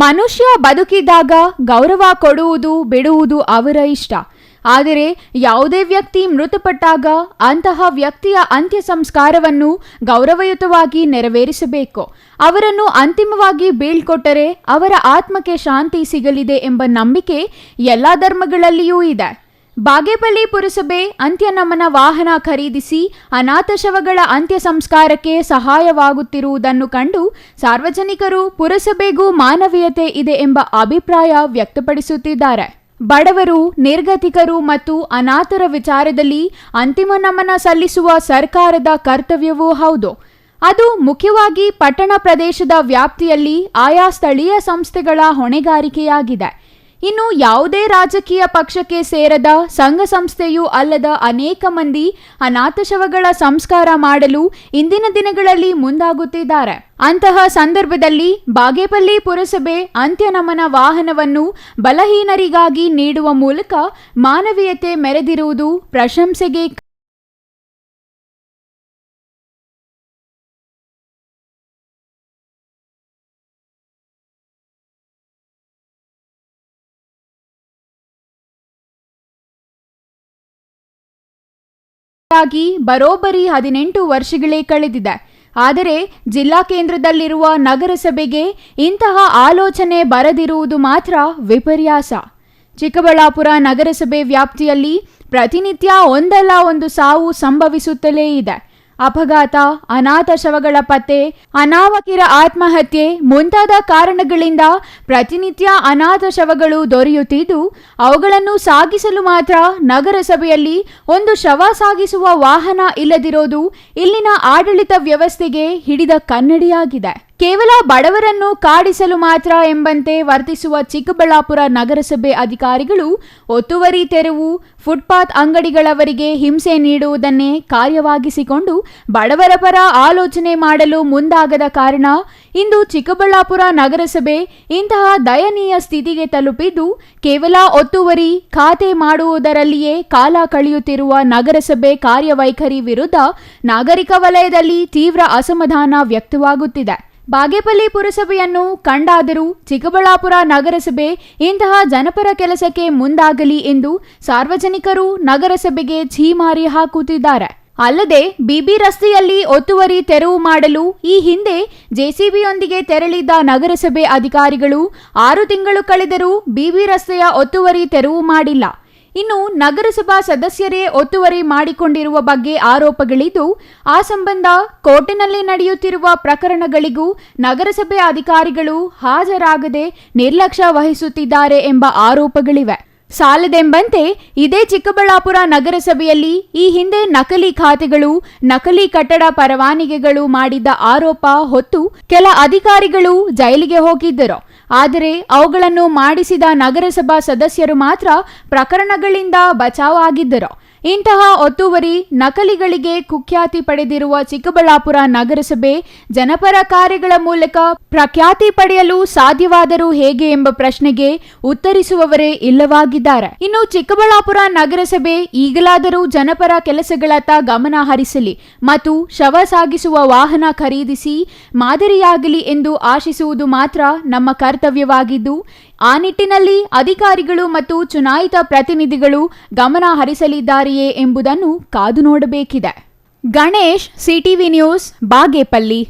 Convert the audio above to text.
ಮನುಷ್ಯ ಬದುಕಿದಾಗ ಗೌರವ ಕೊಡುವುದು, ಬಿಡುವುದು ಅವರ ಇಷ್ಟ. ಆದರೆ ಯಾವುದೇ ವ್ಯಕ್ತಿ ಮೃತಪಟ್ಟಾಗ ಅಂತಹ ವ್ಯಕ್ತಿಯ ಅಂತ್ಯ ಸಂಸ್ಕಾರವನ್ನು ಗೌರವಯುತವಾಗಿ ನೆರವೇರಿಸಬೇಕು. ಅವರನ್ನು ಅಂತಿಮವಾಗಿ ಬೀಳ್ಕೊಟ್ಟರೆ ಅವರ ಆತ್ಮಕ್ಕೆ ಶಾಂತಿ ಸಿಗಲಿದೆ ಎಂಬ ನಂಬಿಕೆ ಎಲ್ಲ ಧರ್ಮಗಳಲ್ಲಿಯೂ ಇದೆ. ಬಾಗೇಪಲ್ಲಿ ಪುರಸಭೆ ಅಂತ್ಯ ನಮನ ವಾಹನ ಖರೀದಿಸಿ ಅನಾಥ ಶವಗಳ ಅಂತ್ಯ ಸಂಸ್ಕಾರಕ್ಕೆ ಸಹಾಯವಾಗುತ್ತಿರುವುದನ್ನು ಕಂಡು ಸಾರ್ವಜನಿಕರು ಪುರಸಭೆಗೂ ಮಾನವೀಯತೆ ಇದೆ ಎಂಬ ಅಭಿಪ್ರಾಯ ವ್ಯಕ್ತಪಡಿಸುತ್ತಿದ್ದಾರೆ. ಬಡವರು, ನಿರ್ಗತಿಕರು ಮತ್ತು ಅನಾಥರ ವಿಚಾರದಲ್ಲಿ ಅಂತಿಮ ನಮನ ಸಲ್ಲಿಸುವ ಸರ್ಕಾರದ ಕರ್ತವ್ಯವೂ ಹೌದು. ಅದು ಮುಖ್ಯವಾಗಿ ಪಟ್ಟಣ ಪ್ರದೇಶದ ವ್ಯಾಪ್ತಿಯಲ್ಲಿ ಆಯಾ ಸ್ಥಳೀಯ ಸಂಸ್ಥೆಗಳ ಹೊಣೆಗಾರಿಕೆಯಾಗಿದೆ. ಇನ್ನು ಯಾವುದೇ ರಾಜಕೀಯ ಪಕ್ಷಕ್ಕೆ ಸೇರದ ಸಂಘ ಸಂಸ್ಥೆಯೂ ಅಲ್ಲದ ಅನೇಕ ಮಂದಿ ಅನಾಥ ಶವಗಳ ಸಂಸ್ಕಾರ ಮಾಡಲು ಇಂದಿನ ದಿನಗಳಲ್ಲಿ ಮುಂದಾಗುತ್ತಿದ್ದಾರೆ. ಅಂತಹ ಸಂದರ್ಭದಲ್ಲಿ ಬಾಗೇಪಲ್ಲಿ ಪುರಸಭೆ ಅಂತ್ಯ ನಮನ ವಾಹನವನ್ನು ಬಲಹೀನರಿಗಾಗಿ ನೀಡುವ ಮೂಲಕ ಮಾನವೀಯತೆ ಮೆರೆದಿರುವುದು ಪ್ರಶಂಸೆಗೆ ಆಗಿ ಬರೋಬ್ಬರಿ ಹದಿನೆಂಟು ವರ್ಷಗಳೇ ಕಳೆದಿದೆ. ಆದರೆ ಜಿಲ್ಲಾ ಕೇಂದ್ರದಲ್ಲಿರುವ ನಗರಸಭೆಗೆ ಇಂತಹ ಆಲೋಚನೆ ಬರದಿರುವುದು ಮಾತ್ರ ವಿಪರ್ಯಾಸ. ಚಿಕ್ಕಬಳ್ಳಾಪುರ ನಗರಸಭೆ ವ್ಯಾಪ್ತಿಯಲ್ಲಿ ಪ್ರತಿನಿತ್ಯ ಒಂದಲ್ಲ ಒಂದು ಸಾವು ಸಂಭವಿಸುತ್ತಲೇ ಇದೆ. ಅಪಘಾತ, ಅನಾಥ ಶವಗಳ ಪತ್ತೆ, ಅನಾವಕಿರ ಆತ್ಮಹತ್ಯೆ ಮುಂತಾದ ಕಾರಣಗಳಿಂದ ಪ್ರತಿನಿತ್ಯ ಅನಾಥ ಶವಗಳು ದೊರೆಯುತ್ತಿದ್ದು, ಅವುಗಳನ್ನು ಸಾಗಿಸಲು ಮಾತ್ರ ನಗರಸಭೆಯಲ್ಲಿ ಒಂದು ಶವ ಸಾಗಿಸುವ ವಾಹನ ಇಲ್ಲದಿರೋದು ಇಲ್ಲಿನ ಆಡಳಿತ ವ್ಯವಸ್ಥೆಗೆ ಹಿಡಿದ ಕನ್ನಡಿಯಾಗಿದೆ. ಕೇವಲ ಬಡವರನ್ನು ಕಾಡಿಸಲು ಮಾತ್ರ ಎಂಬಂತೆ ವರ್ತಿಸುವ ಚಿಕ್ಕಬಳ್ಳಾಪುರ ನಗರಸಭೆ ಅಧಿಕಾರಿಗಳು ಒತ್ತುವರಿ ತೆರವು, ಫುಟ್ಪಾತ್ ಅಂಗಡಿಗಳವರಿಗೆ ಹಿಂಸೆ ನೀಡುವುದನ್ನೇ ಕಾರ್ಯವಾಗಿಸಿಕೊಂಡು ಬಡವರ ಪರ ಆಲೋಚನೆ ಮಾಡಲು ಮುಂದಾಗದ ಕಾರಣ ಇಂದು ಚಿಕ್ಕಬಳ್ಳಾಪುರ ನಗರಸಭೆ ಇಂತಹ ದಯನೀಯ ಸ್ಥಿತಿಗೆ ತಲುಪಿದ್ದು, ಕೇವಲ ಒತ್ತುವರಿ ಖಾತೆ ಮಾಡುವುದರಲ್ಲಿಯೇ ಕಾಲ ಕಳೆಯುತ್ತಿರುವ ನಗರಸಭೆ ಕಾರ್ಯವೈಖರಿ ವಿರುದ್ಧ ನಾಗರಿಕ ವಲಯದಲ್ಲಿ ತೀವ್ರ ಅಸಮಾಧಾನ ವ್ಯಕ್ತವಾಗುತ್ತಿದೆ. ಬಾಗೇಪಲ್ಲಿ ಪುರಸಭೆಯನ್ನು ಕಂಡಾದರೂ ಚಿಕ್ಕಬಳ್ಳಾಪುರ ನಗರಸಭೆ ಇಂತಹ ಜನಪರ ಕೆಲಸಕ್ಕೆ ಮುಂದಾಗಲಿ ಎಂದು ಸಾರ್ವಜನಿಕರು ನಗರಸಭೆಗೆ ಛೀಮಾರಿ ಹಾಕುತ್ತಿದ್ದಾರೆ. ಅಲ್ಲದೆ ಬಿಬಿ ರಸ್ತೆಯಲ್ಲಿ ಒತ್ತುವರಿ ತೆರವು ಮಾಡಲು ಈ ಹಿಂದೆ ಜೆಸಿಬಿಯೊಂದಿಗೆ ತೆರಳಿದ್ದ ನಗರಸಭೆ ಅಧಿಕಾರಿಗಳು ಆರು ತಿಂಗಳು ಕಳೆದರೂ ಬಿಬಿ ರಸ್ತೆಯ ಒತ್ತುವರಿ ತೆರವು ಮಾಡಿಲ್ಲ. ಇನ್ನು ನಗರಸಭಾ ಸದಸ್ಯರೇ ಒತ್ತುವರಿ ಮಾಡಿಕೊಂಡಿರುವ ಬಗ್ಗೆ ಆರೋಪಗಳಿದ್ದು, ಆ ಸಂಬಂಧ ಕೋರ್ಟಿನಲ್ಲಿ ನಡೆಯುತ್ತಿರುವ ಪ್ರಕರಣಗಳಿಗೂ ನಗರಸಭೆ ಅಧಿಕಾರಿಗಳು ಹಾಜರಾಗದೆ ನಿರ್ಲಕ್ಷ್ಯ ವಹಿಸುತ್ತಿದ್ದಾರೆ ಎಂಬ ಆರೋಪಗಳಿವೆ. ಸಾಲದೆಂಬಂತೆ ಇದೇ ಚಿಕ್ಕಬಳ್ಳಾಪುರ ನಗರಸಭೆಯಲ್ಲಿ ಈ ಹಿಂದೆ ನಕಲಿ ಖಾತೆಗಳು, ನಕಲಿ ಕಟ್ಟಡ ಪರವಾನಿಗೆಗಳು ಮಾಡಿದ್ದ ಆರೋಪ ಹೊತ್ತು ಕೆಲ ಅಧಿಕಾರಿಗಳು ಜೈಲಿಗೆ ಹೋಗಿದ್ದರು. ಆದರೆ ಅವುಗಳನ್ನು ಮಾಡಿಸಿದ ನಗರಸಭಾ ಸದಸ್ಯರು ಮಾತ್ರ ಪ್ರಕರಣಗಳಿಂದ ಬಚಾವಾಗಿದ್ದರು ಇಂತಹ ಒತ್ತುವರಿ ನಕಲಿಗಳಿಗೆ ಕುಖ್ಯಾತಿ ಪಡೆದಿರುವ ಚಿಕ್ಕಬಳ್ಳಾಪುರ ನಗರಸಭೆ ಜನಪರ ಕಾರ್ಯಗಳ ಮೂಲಕ ಪ್ರಖ್ಯಾತಿ ಪಡೆಯಲು ಸಾಧ್ಯವಾದರೂ ಹೇಗೆ ಎಂಬ ಪ್ರಶ್ನೆಗೆ ಉತ್ತರಿಸುವವರೇ ಇಲ್ಲವಾಗಿದ್ದಾರೆ. ಇನ್ನು ಚಿಕ್ಕಬಳ್ಳಾಪುರ ನಗರಸಭೆ ಈಗಲಾದರೂ ಜನಪರ ಕೆಲಸಗಳತ್ತ ಗಮನ ಹರಿಸಲಿ ಮತ್ತು ಶವ ಸಾಗಿಸುವ ವಾಹನ ಖರೀದಿಸಿ ಮಾದರಿಯಾಗಲಿ ಎಂದು ಆಶಿಸುವುದು ಮಾತ್ರ ನಮ್ಮ ಕರ್ತವ್ಯವಾಗಿದ್ದು ಆ ನಿಟ್ಟಿನಲ್ಲಿ ಅಧಿಕಾರಿಗಳು ಮತ್ತು ಚುನಾಯಿತ ಪ್ರತಿನಿಧಿಗಳು ಗಮನ ಹರಿಸಲಿದ್ದಾರೆಯೇ ಎಂಬುದನ್ನು ಕಾದು ನೋಡಬೇಕಿದೆ. Ganesh, CTV news, Bagepalli.